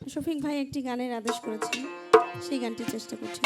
শফিক ভাই একটি গানের আদেশ করেছেন সেই গানটি চেষ্টা করছি।